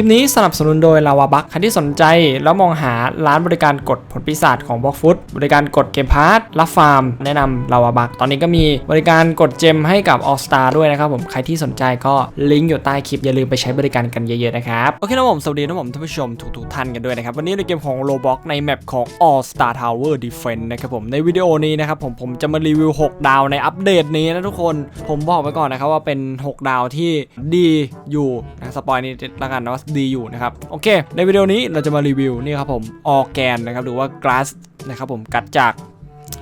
ลิปนี้สนับสนุนโดยลาวาบัคใครที่สนใจแล้วมองหาร้านบริการกดผลปีศาจของบล็อกฟุตบริการกดเกมพาร์ทรับฟาร์ม แนะนำลาวาบัคตอนนี้ก็มีบริการกดเจมให้กับ All Star ด้วยนะครับผมใครที่สนใจก็ลิงก์อยู่ใต้คลิปอย่าลืมไปใช้บริการกันเยอะๆนะครับโอเคนะผมสวัสดีนะผมท่านผู้ชมทุกๆท่านกันด้วยนะครับวันนี้ในเกมของ Roblox ในแมปของ All Star Tower Defense นะครับผมในวิดีโอนี้นะครับผมผมจะมารีวิว 6 ดาวในอัปเดตนี้นะทุกคนผมบอกไว้ก่อนนะครับว่าเป็น 6 ดาวที่ดีอยู่นะสปอยนี้ละกันนะดีอยู่นะครับ โอเค ในวิดีโอนี้เราจะมารีวิวนี่ครับผมออแกนนะครับหรือว่า glass นะครับผมกัดจาก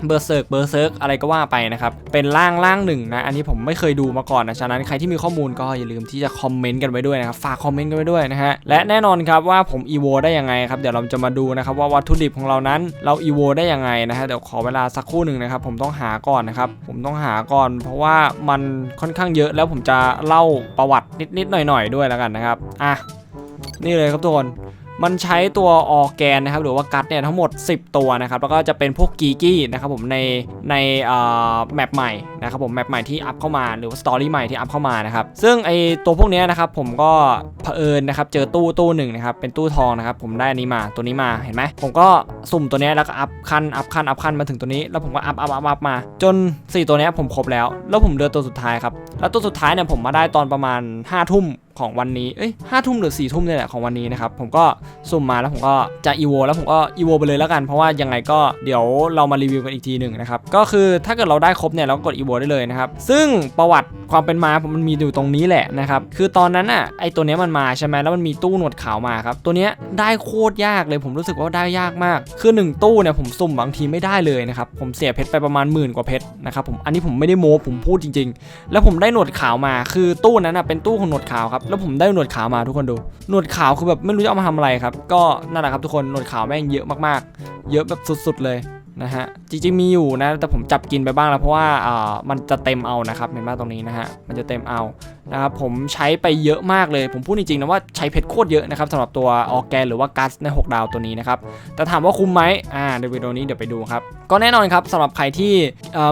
เบอร์เซิร์กเบอร์เซิร์กอะไรก็ว่าไปนะครับ เป็นร่างร่างหนึ่งนะ อันนี้ผมไม่เคยดูมาก่อนนะ ฉะนั้นใครที่มีข้อมูลก็อย่าลืมที่จะคอมเมนต์กันไว้ด้วยนะครับ ฝากคอมเมนต์กันไว้ด้วยนะฮะ และแน่นอนครับว่าผมอีโวได้ยังไงครับ เดี๋ยวเราจะมาดูนะครับว่าวัตถุดิบของเรานั้นเราอีโวได้ยังไงนะฮะ เดี๋ยวขอเวลาสักครู่หนึ่งนะครับ ผมต้องหาก่อนนะครับ ผมต้องหาก่อน เพราะว่ามันค่อนข้างเยอะแล้วผมจะเล่าประวัตินิดๆหน่อยๆด้วยแล้วกันนะครับ อะ นี่เลยครับทุกคน มันใช้ตัวออแกนนะครับหรือว่ากัดเนี่ยทั้งหมด 10 ตัวนะครับแล้วก็จะเป็นพวกกีกี้นะครับผมในในแมปใหม่นะครับผมแมปใหม่ที่อัพเข้ามาหรือว่าสตอรี่ใหม่ที่อัพเข้ามานะครับซึ่งไอตัวพวกนี้นะครับผมก็เผอิญนะครับเจอตู้ตู้หนึ่งนะครับเป็นตู้ทองนะครับผมได้อันนี้มาตัวนี้มาเห็นไหมผมก็สุ่มตัวนี้แล้วก็อัพขั้นอัพขั้นอัพขั้นมาถึงตัวนี้ แล้วผมก็อัพอัพอัพอัพมา จน 4 ตัวนี้ผมครบแล้ว แล้วผมเลือตัวสุดท้ายครับแล้วตัวสุดท้ายเนี่ยผมมาได้ตอนประมาณ5ทุ่ม ของวันนี้ เอ้ยห้าทุ่มหรือสี่ทุ่มเนี่ยแหละของวันนี้นะครับ ผมก็สุ่มมาแล้วผมก็จะอีโวแล้วผมก็อีโวไปเลยแล้วกัน เพราะว่ายังไงก็เดี๋ยวเรามารีวิวกันอีกทีหนึ่งนะครับ ก็คือถ้าเกิดเราได้ครบเนี่ยเราก็กดอีโวได้เลยนะครับ ซึ่งประวัติความเป็นมาผมมันมีอยู่ตรงนี้แหละนะครับ คือตอนนั้นอะไอตัวเนี้ยมันมาใช่ไหมแล้วมันมีตู้หนวดขาวมาครับ ตัวเนี้ยได้โคตรยากเลยผมรู้สึกว่าได้ยากมาก คือหนึ่งตู้เนี่ยผมสุ่มบางทีไม่ได้เลยนะครับ ผมเสียเพชรไปประมาณหมื่นกว่าเพชรนะครับผม อันนี้ผมไม่ได้โม้ผมพูดจริง ๆ แล้วผมได้หนวดขาวมา คือตู้นั้นอะเป็นตู้ของหนวดขาวครับแล้วผมได้หนวดขาวมาทุกคนดู หนวดขาวคือแบบไม่รู้จะเอามาทำอะไรครับ ก็นั่นแหละครับทุกคน หนวดขาวแม่งเยอะมากๆ เยอะแบบสุดๆเลยนะฮะ จริงๆมีอยู่นะ แต่ผมจับกินไปบ้างแล้วเพราะว่าอ่ามันจะเต็มเอานะครับ เห็นไหมตรงนี้นะฮะ มันจะเต็มเอา นะครับผมใช้ไปเยอะมากเลย ผมพูดจริงๆนะว่าใช้เพชรโคตรเยอะนะครับสำหรับตัวออแกนหรือว่ากัสใน 6 ดาวตัวนี้นะครับแต่ถามว่าคุ้มไหมอ่าในวิดีโอนี้เดี๋ยวไปดูครับก็แน่นอนครับสำหรับใครที่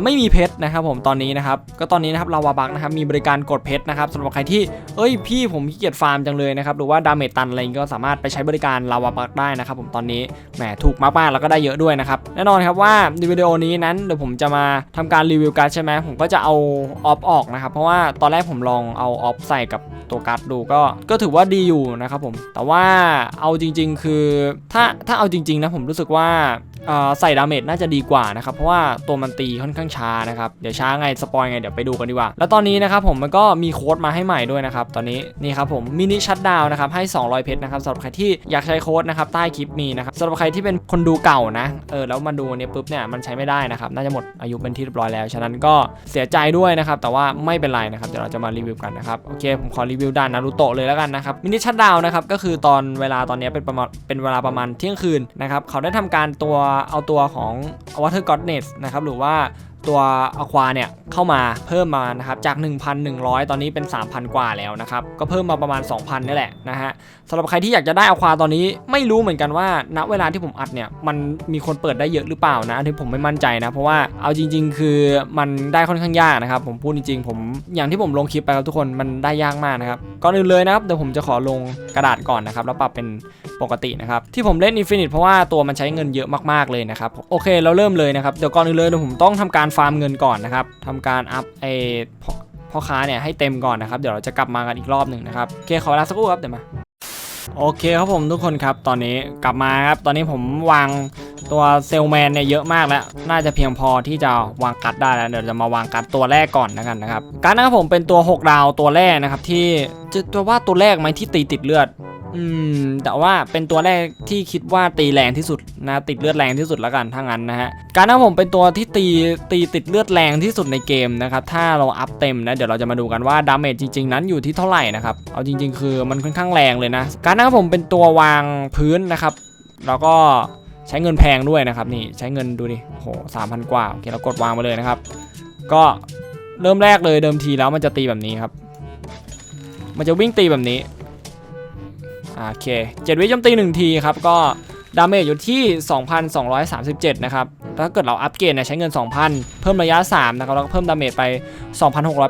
ไม่มีเพชรนะครับผมตอนนี้นะครับก็ตอนนี้นะครับลาวาบักนะครับมีบริการกดเพชรนะครับสำหรับใครที่เอ้ยพี่ผมขี้เกียจฟาร์มจังเลยนะครับหรือว่าดาเมจตันอะไรอย่างงี้ก็สามารถไปใช้บริการลาวาบักได้นะครับผมตอนนี้แหมถูกมากๆแล้วก็ได้เยอะด้วยนะครับแน่นอนครับว่าในวิดีโอนี้นั้นเดี๋ยวผมจะมาทำการรีวิวการใช่ไหมผมก็จะเอาออฟออกนะครับเพราะว่าตอนแรกผมลองเอาออฟใส่กับตัวการ์ดดูก็ก็ถือว่าดีอยู่นะครับผมแต่ว่าเอาจริง ๆ คือถ้าถ้าเอาจริง ๆ นะผมรู้สึกว่า ใส่ดาเมจน่าจะดีกว่านะครับ เพราะว่าตัวมันตีค่อนข้างช้านะครับ เดี๋ยวช้าไงสปอยไงเดี๋ยวไปดูกันดีกว่า แล้วตอนนี้นะครับผมมันก็มีโค้ดมาให้ใหม่ด้วยนะครับ ตอนนี้นี่ครับผมมินิชัดดาวนะครับให้ 200 เพชรนะครับสำหรับใครที่อยากใช้โค้ดนะครับใต้คลิปมีนะครับสำหรับใครที่เป็นคนดูเก่านะเออแล้วมาดูเนี่ยปุ๊บเนี่ยมันใช้ไม่ได้นะครับน่าจะหมดอายุเป็นที่เรียบร้อยแล้ว ฉะนั้นก็เสียใจด้วยนะครับแต่ว่าไม่เป็นไรนะครับเดี๋ยวเราจะมารีวิวกันนะครับโอเคผมขอรีวิวด่านนารูโตะเลยแล้วกันนะครับมินิชัดดาวนะครับก็คือตอนเวลาตอนนี้เป็นประมาณเป็นเวลาประมาณเที่ยงคืนนะครับเขาได้ทำการตัวเอาตัวของ Water Godness นะครับหรือว่า ตัวอควาเนี่ยเข้ามาเพิ่มมานะครับจาก 1,100 ตอนนี้เป็น 3,000 กว่าแล้วนะครับก็เพิ่มมาประมาณ 2,000นี่แหละนะฮะสำหรับใครที่อยากจะได้อควาตอนนี้ไม่รู้เหมือนกันว่าณเวลาที่ผมอัดเนี่ยมันมีคนเปิดได้เยอะหรือเปล่านะอันนี้ผมไม่มั่นใจนะเพราะว่าเอาจริง ๆ คือมันได้ค่อนข้างยากนะครับผมพูดจริงๆผมอย่างที่ผมลงคลิปไปครับทุกคนมันได้ยากมากนะครับก่อนอื่นเลยนะครับเดี๋ยวผมจะขอลงกระดาษก่อนนะครับแล้วปรับเป็นปกตินะครับที่ผมเล่น Infinite เพราะว่าตัวมันใช้เงินเยอะมากๆเลยนะครับโอเคเราเริ่มเลยนะครับเดี๋ยวก่อนอื่นเลยเดี๋ยวผมต้องทำการฟาร์มเงินก่อนนะครับทำการอัพไอพ่อพ่อค้าเนี่ยให้เต็มก่อนนะครับ เดี๋ยวเราจะกลับมากันอีกรอบหนึ่งนะครับโอเคขอเวลาสักครู่ครับเดี๋ยวมาโอเคครับผมทุกคนครับตอนนี้กลับมาครับตอนนี้ผมวาง ตัวเซลแมนเนี่ยเยอะมากแล้ว น่าจะเพียงพอที่จะวางกัดได้แล้วเดี๋ยวจะมาวางกัดตัวแรกก่อนนะกันนะครับการดนะครับผมเป็นตัว 6 ดาวตัวแรกนะครับที่จะตัวว่าตัวแรกไหมที่ตีติดเลือดอืมแต่ว่าเป็นตัวแรกที่คิดว่าตีแรงที่สุดนะติดเลือดแรงที่สุดแล้วกันถ้างั้นนะฮะการนะผมเป็นตัวที่ตีตีติดเลือดแรงที่สุดในเกมนะครับถ้าเราอัพเต็มนะเดี๋ยวเราจะมาดูกันว่าดาเมจจริงๆ นั้นอยู่ที่เท่าไหร่นะครับเอาจริง ๆ คือมันค่อนข้างแรงเลยนะการนะผมเป็นตัววางพื้นนะครับ แล้วก็ ใช้เงินแพงด้วยนะครับนี่ใช้เงินดูดิโหสามพันกว่าโอเคเรากดวางมาเลยนะครับ ก็เริ่มแรกเลยเดิมทีแล้วมันจะตีแบบนี้ครับ มันจะวิ่งตีแบบนี้โอเคเจ็ดวิโจมตีหนึ่งทีครับก็ดาเมจอยู่ที่ 2,237 นะครับถ้าเกิดเราอัปเกรดเนี่ยใช้เงิน 2,000 เพิ่มระยะ 3 นะครับ แล้วก็เพิ่มดาเมจไป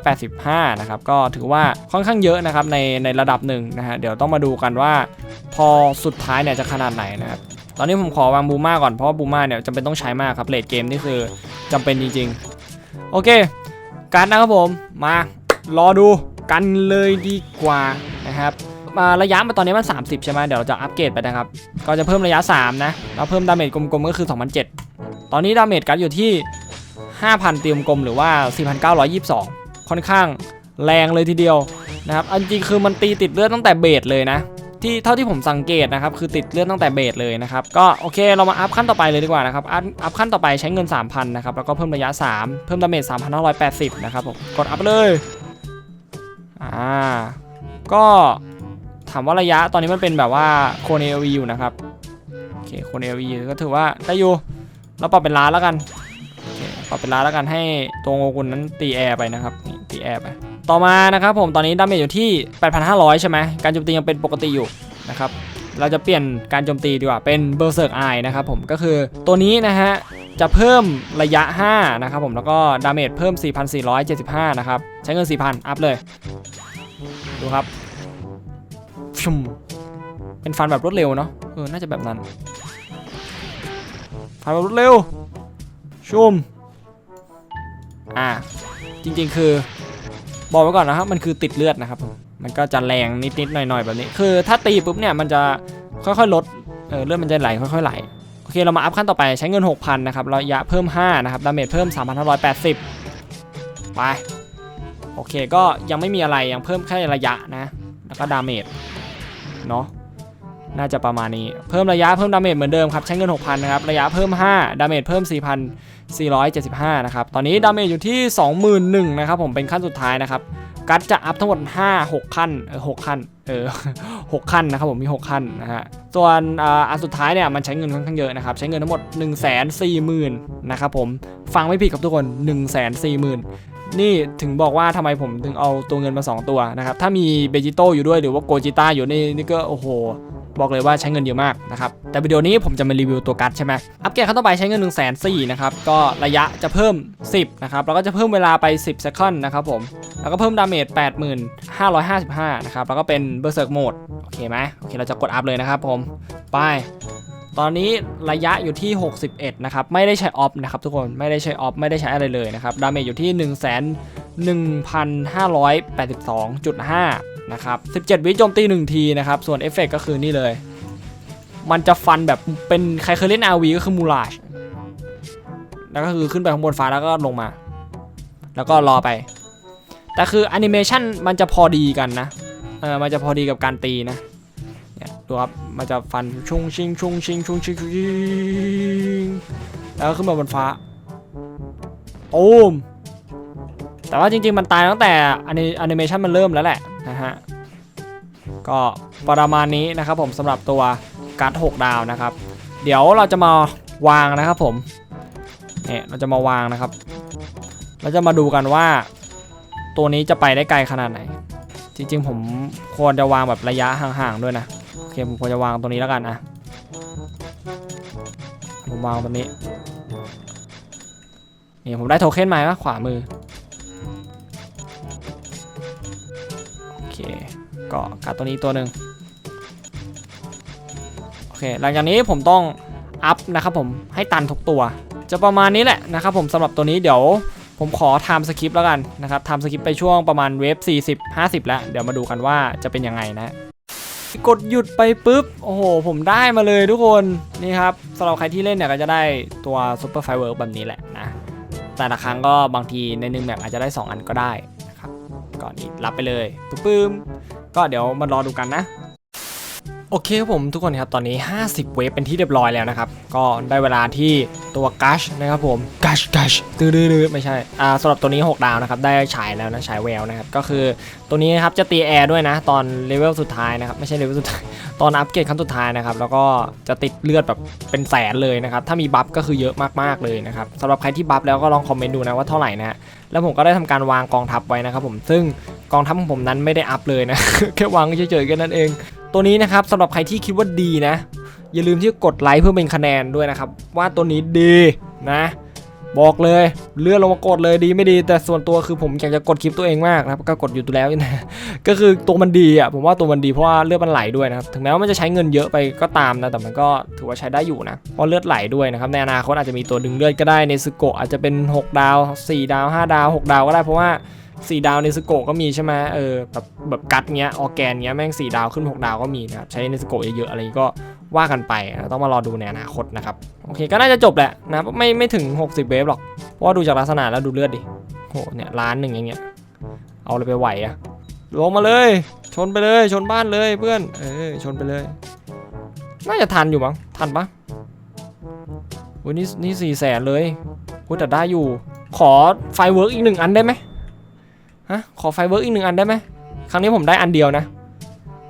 2,685 นะครับ ก็ถือว่าค่อนข้างเยอะนะครับในในระดับหนึ่งนะฮะ เดี๋ยวต้องมาดูกันว่า พอสุดท้ายเนี่ยจะขนาดไหนนะครับ ตอนนี้ผมขอวางบูมาก่อนเพราะว่าบูมาเนี่ยจำเป็นต้องใช้มากครับเลดเกมนี่คือจำเป็นจริงๆ โอเค การนะครับผมมารอดูกันเลยดีกว่านะครับมาระยะมาตอนนี้มัน 30 ใช่ไหมเดี๋ยวเราจะอัปเกรดไปนะครับ ก็จะเพิ่มระยะ 3 นะแล้วเพิ่มดาเมจกลมๆก็คือ 2,007 ตอนนี้ดาเมจกัดอยู่ที่ 5,000 เตรียมกลมหรือว่า 4,922 ค่อนข้างแรงเลยทีเดียวนะครับอันจริงคือมันตีติดเลือดตั้งแต่เบสเลยนะ ที่เท่าที่ผมสังเกตนะครับคือติดเลือดตั้งแต่เบสเลยนะครับก็โอเคเรามาอัพขั้นต่อไปเลยดีกว่านะครับอัพขั้นต่อไปใช้เงิน 3,000นะครับแล้วก็เพิ่มระยะ 3 เพิ่มดาเมจ3,580นะครับผมกดอัพเลยอ่าก็ถามว่าระยะตอนนี้มันเป็นแบบว่าโคเนลวีอยู่นะครับโอเคโคเนลวีก็ถือว่าได้อยู่เราปรับเป็นล้านแล้วกันปรับเป็นล้านแล้วกันให้ตัวโงกุลนั้นตีแอร์ไปนะครับตีแอร์ไป ต่อมานะครับผมตอนนี้ดาเมจอยู่ที่ 8,500 ใช่ไหมการโจมตียังเป็นปกติอยู่นะครับเราจะเปลี่ยนการโจมตีดีกว่าเป็นเบอร์เซิร์กไอนะครับผมก็คือตัวนี้นะฮะจะเพิ่มระยะ 5 นะครับผมแล้วก็ดาเมจเพิ่ม 4,475 นะครับ ใช้เงิน 4,000 อัพเลย ดูครับชุมเป็นฟันแบบรวดเร็วเนาะเออน่าจะแบบนั้น ฟันแบบรวดเร็ว ชุมอ่าจริงๆคือ บอกไว้ก่อนนะครับ มันคือติดเลือดนะครับมมันก็จะแรงนิดๆหน่อยๆแบบนี้ คือถ้าตีปุ๊บเนี่ยมันจะค่อยๆลดเออเลือดมันจะไหลค่อยๆไหลโอเคเรามาอัพขั้นต่อไปใช้เงิน 6,000 นะครับระยะเพิ่ม 5 นะครับดาเมจเพิ่ม 3,580 ไป โอเคก็ยังไม่มีอะไรยังเพิ่มแค่ระยะนะ แล้วก็ดาเมจเนาะ น่าจะประมาณนี้เพิ่มระยะเพิ่มดาเมจเหมือนเดิมครับใช้เงิน 6,000นะครับระยะเพิ่ม 5 ดาเมจเพิ่ม 4,475 นะครับตอนนี้ดาเมจอยู่ที่ 21,000นะครับผมเป็นขั้นสุดท้ายนะครับกัดจะอัพทั้งหมด 5 6 ขั้นเออ6ขั้นเออ6ขั้นนะครับผมมี 6 ขั้นนะฮะส่วนอ,อันสุดท้ายเนี่ยมันใช้เงินค่อนข้างเยอะนะครับใช้เงินทั้งหมด 1 4 0 0 0 0นะครับผมฟังไม่ผิดครับทุกคน 1 4 0 0 0 0นี่ถึงบอกว่าทำไมผมถึงเอาตัวเงินมา 2 ตัวนะครับ ถ้ามีเบจิโต้อยู่ด้วยหรือว่าโกจิต้าอยู่นี่นี่ก็โอ้โห บอกเลยว่าใช้เงินเยอะมากนะครับ แต่วิดีโอนี้ผมจะมารีวิวตัวกัดใช่ไหมอัปเกรดขั้นต่อไปใช้เงิน1 4 0 0 0 0นะครับ ก็ระยะจะเพิ่ม 10 นะครับ แล้วก็จะเพิ่มเวลาไป 10 s e c o n d นะครับผม แล้วก็เพิ่มดาเมจ8555 นะครับ แล้วก็เป็นเบอร์เซิร์กโหมด โอเคไหมโอเค เราจะกดอัพเลยนะครับผม ไปตอนนี้ระยะอยู่ที่ 61 นะครับ ไม่ได้ใช้ออฟนะครับทุกคนไม่ได้ใช้ออฟไม่ได้ใช้อะไรเลยนะครับ ดาเมจอยู่ที่ 1 1 1,582.5 นะครับ 17 วิโจมตี 1 ทีนะครับ ส่วนเอฟเฟกก็คือนี่เลย มันจะฟันแบบเป็นใครเคยเล่น RV ก็คือมูลาชแล้วก็คือขึ้นไปข้างบนฟ้าแล้วก็ลงมา แล้วก็รอไป แต่คือแอนิเมชันมันจะพอดีกันนะ เออมันจะพอดีกับการตีนะเนี่ยดูครับ มันจะฟันชุงชิงชุงชิงชุงชิงชุงชิงแล้วก็ขึ้นมาบนฟ้า โอ้มแต่ว่าจริงๆ มันตายตั้งแต่แอนิเมชันมันเริ่มแล้วแหละ นะฮะก็ประมาณนี้นะครับผมสำหรับตัวการ์ด6ดาวนะครับ เดี๋ยวเราจะมาวางนะครับผมเนี่ยเราจะมาวางนะครับ เราจะมาดูกันว่า ตัวนี้จะไปได้ไกลขนาดไหน จริงๆผมควรจะวางแบบระยะห่างๆด้วยนะโอเคผมควรจะวางตรงนี้แล้วกันนะผมวางตรงนี้นี่ผมได้โทเค็นมาขวามือโอ ก็การ์ดตัวนี้ตัวหนึ่งโอเคหลังจากนี้ผมต้องอัพนะครับผมให้ตันทุกตัว จะประมาณนี้แหละนะครับผมสำหรับตัวนี้เดี๋ยวผมขอไทม์สคริปต์แล้วกันนะครับไทม์สคริปต์ไปช่วงประมาณเวฟ 40 50 แล้ว เดี๋ยวมาดูกันว่าจะเป็นยังไงนะ กดหยุดไปปุ๊บ โอ้โห ผมได้มาเลยทุกคน นี่ครับสำหรับใครที่เล่นเนี่ยก็จะได้ตัวซูเปอร์ไฟเวิร์กแบบนี้แหละนะ แต่ละครั้งก็บางทีในหนึ่งแมปอาจจะได้ 2 อันก็ได้นะครับก่อนนี้รับไปเลยปุ๊บ ก็เดี๋ยวมารอดูกันนะโอเคครับผมทุกคนครับตอนนี้ 50 เวฟเป็นที่เรียบร้อยแล้วนะครับ ก็ได้เวลาที่ตัวกัชนะครับผมกัชกัชตื้อๆไม่ใช่อ่าสำหรับตัวนี้ 6 ดาวนะครับ ได้ฉายแล้วนะฉายแววนะครับก็คือตัวนี้นะครับจะตีแอร์ด้วยนะ ตอนเลเวลสุดท้ายนะครับไม่ใช่เลเวลสุดท้ายตอนอัปเกรดขั้นสุดท้ายนะครับ แล้วก็จะติดเลือดแบบเป็นแสนเลยนะครับ ถ้ามีบัฟก็คือเยอะมากๆเลยนะครับสำหรับใครที่บัฟแล้วก็ลองคอมเมนต์ดูนะว่าเท่าไหร่นะแล้วผมก็ได้ทำการวางกองทัพไว้นะครับผมซึ่ง กองทัพของผมนั้นไม่ได้อัพเลยนะ แค่วางเฉยๆแค่นั้นเอง ตัวนี้นะครับสำหรับใครที่คิดว่าดีนะ อย่าลืมที่กดไลค์เพื่อเป็นคะแนนด้วยนะครับ ว่าตัวนี้ดีนะ บอกเลยเลื่อนลงมากดเลยดีไม่ดี แต่ส่วนตัวคือผมอยากจะกดคลิปตัวเองมากนะครับก็กดอยู่ตัวแล้วนะก็คือตัวมันดีอะผมว่าตัวมันดีเพราะว่าเลือดมันไหลด้วยนะครับถึงแม้ว่ามันจะใช้เงินเยอะไปก็ตามนะแต่มันก็ถือว่าใช้ได้อยู่นะเพราะเลือดไหลด้วยนะครับในอนาคตอาจจะมีตัวดึงเลือดก็ได้ในสโกอาจจะเป็น 6 ดาว 4 ดาว 5 ดาว 6 ดาวก็ได้เพราะว่า 4ดาวในสโกก็มีใช่ไหมเออแบบแบบกัดเงี้ยออแกนเงี้ยแม่ง4ดาวขึ้น 6 ดาวก็มีนะครับใช้ในสโกเยอะๆอะไรก็ว่ากันไปต้องมารอดูในอนาคตนะครับโอเคก็น่าจะจบแหละนะไม่ไม่ถึง 60 เวฟหรอกเพราะดูจากลักษณะแล้วดูเลือดดิโหเนี่ยล้านหนึ่งอย่างเงี้ยเอาเลยไปไหวอะลงมาเลย ชนไปเลยชนบ้านเลยเพื่อนเออชนไปเลย น่าจะทันอยู่มั้งทันปะโอ้ยนี่นี่สี่แสนเลยโอ้ยแต่ได้อยู่ ขอไฟเวิร์กอีกหนึ่งอันได้ไหม ฮะ ขอไฟเวิร์กอีกหนึ่งอันได้ไหม ครั้งนี้ผมได้อันเดียวนะ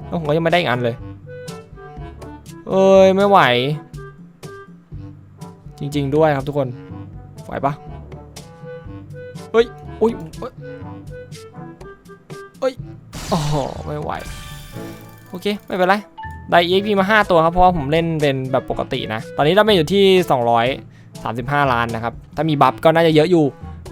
แล้วผมก็ยังไม่ได้อีกอันเลย เอ้ย ไม่ไหว จริง ๆ ด้วยครับทุกคน ไหวปะเฮ้ย อุ้ยเอ้ยเอ้ยโอ้โหไม่ไหว โอเค ไม่เป็นไร ได้ EXP มา 5 ตัวครับ เพราะว่าผมเล่นเป็นแบบปกตินะ ตอนนี้เราไปอยู่ที่ 235 ล้านนะครับ ถ้ามีบัฟก็น่าจะเยอะอยู่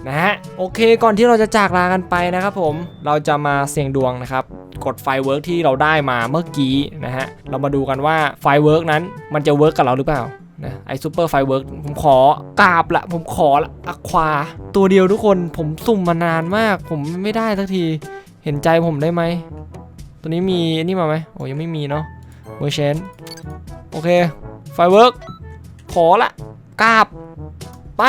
นะฮะโอเคก่อนที่เราจะจากลากันไปนะครับผมเราจะมาเสี่ยงดวงนะครับกดไฟเวิร์กที่เราได้มาเมื่อกี้นะฮะเรามาดูกันว่าไฟเวิร์กนั้นมันจะเวิร์กกับเราหรือเปล่านะไอซูเปอร์ไฟเวิร์กผมขอกราบละผมขอละอควา ตัวเดียวทุกคนผมสุ่มมานานมาก ผมไม่ได้สักทีเห็นใจผมได้ไหมตัวนี้มีนี่มาไหมโอ้ยังไม่มีเนาะเวอร์เชนโอเคไฟเวิร์กขอละกราบไป